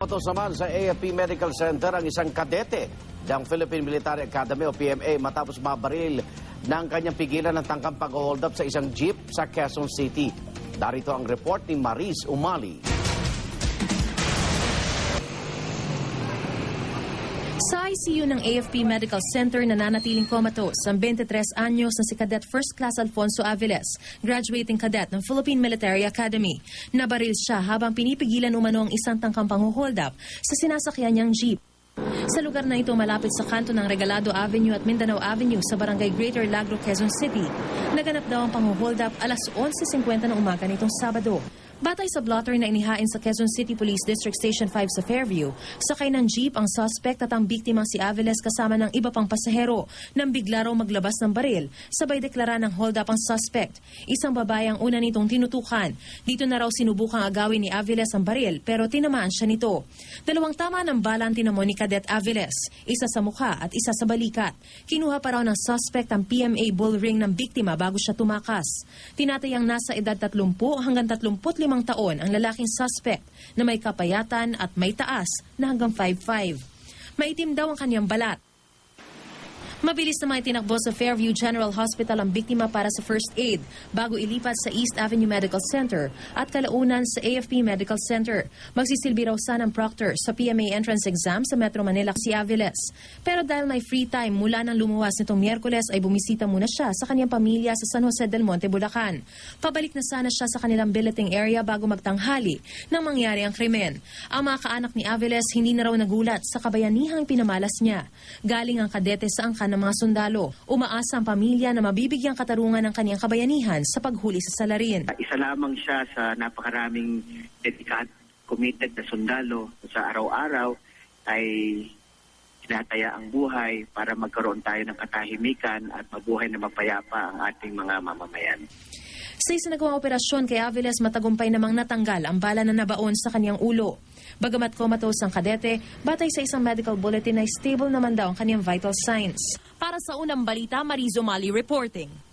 Ito naman sa AFP Medical Center ang isang kadete ng Philippine Military Academy o PMA matapos mabaril ng kanyang pigilan ng tangkang pag-hold up sa isang jeep sa Quezon City. Darito ang report ni Maris Umali. Sa ICU ng AFP Medical Center nananatiling comatose ang 23 anyos na si Cadet First Class Alfonso Aviles, graduating cadet ng Philippine Military Academy. Nabaril siya habang pinipigilan umano ang isang tangkang pang-hold up sa sinasakyan niyang jeep. Sa lugar na ito malapit sa kanto ng Regalado Avenue at Mindanao Avenue sa barangay Greater Lagro, Quezon City, naganap daw ang pang-hold up alas 11.50 ng umaga nitong Sabado. Batay sa blotter na inihain sa Quezon City Police District Station 5 sa Fairview, sakay ng jeep ang suspect at ang biktima si Aviles kasama ng iba pang pasahero nang bigla raw maglabas ng baril, sabay deklara ng hold up ang suspect. Isang babae ang una nitong tinutukan. Dito na raw sinubukang agawin ni Aviles ang baril pero tinamaan siya nito. Dalawang tama ng bala ang tinamo ni Cadet Aviles, isa sa mukha at isa sa balikat. Kinuha pa raw ng suspect ang PMA bull ring ng biktima bago siya tumakas. Tinatayang nasa edad 30 hanggang 35 taon ang lalaking suspect na may kapayatan at may taas na hanggang 5'5". Maitim daw ang kanyang balat. Mabilis na may tinakbo sa Fairview General Hospital ang biktima para sa first aid bago ilipat sa East Avenue Medical Center at kalaunan sa AFP Medical Center. Magsisilbi raw sana ang proctor sa PMA entrance exam sa Metro Manila si Aviles. Pero dahil may free time mula nang lumuwas nitong Miyerkules ay bumisita muna siya sa kanyang pamilya sa San Jose del Monte, Bulacan. Pabalik na sana siya sa kanilang billeting area bago magtanghali nang mangyari ang krimen. Ang mga kaanak ni Aviles hindi na raw nagulat sa kabayanihang pinamalas niya. Galing ang kadete sa angkan ng mga sundalo. Umaasa ang pamilya na mabibigyang katarungan ng kaniyang kabayanihan sa paghuli sa salarin. Isa lamang siya sa napakaraming dedicated, committed na sundalo sa araw-araw ay tinataya ang buhay para magkaroon tayo ng katahimikan at mabuhay na mapayapa ang ating mga mamamayan. Sa isinagawang operasyon kay Aviles matagumpay namang natanggal ang bala na nabaon sa kanyang ulo. Bagamat comatose ang kadete, batay sa isang medical bulletin ay stable naman daw ang kanyang vital signs. Para sa unang balita, Marizo Mali reporting.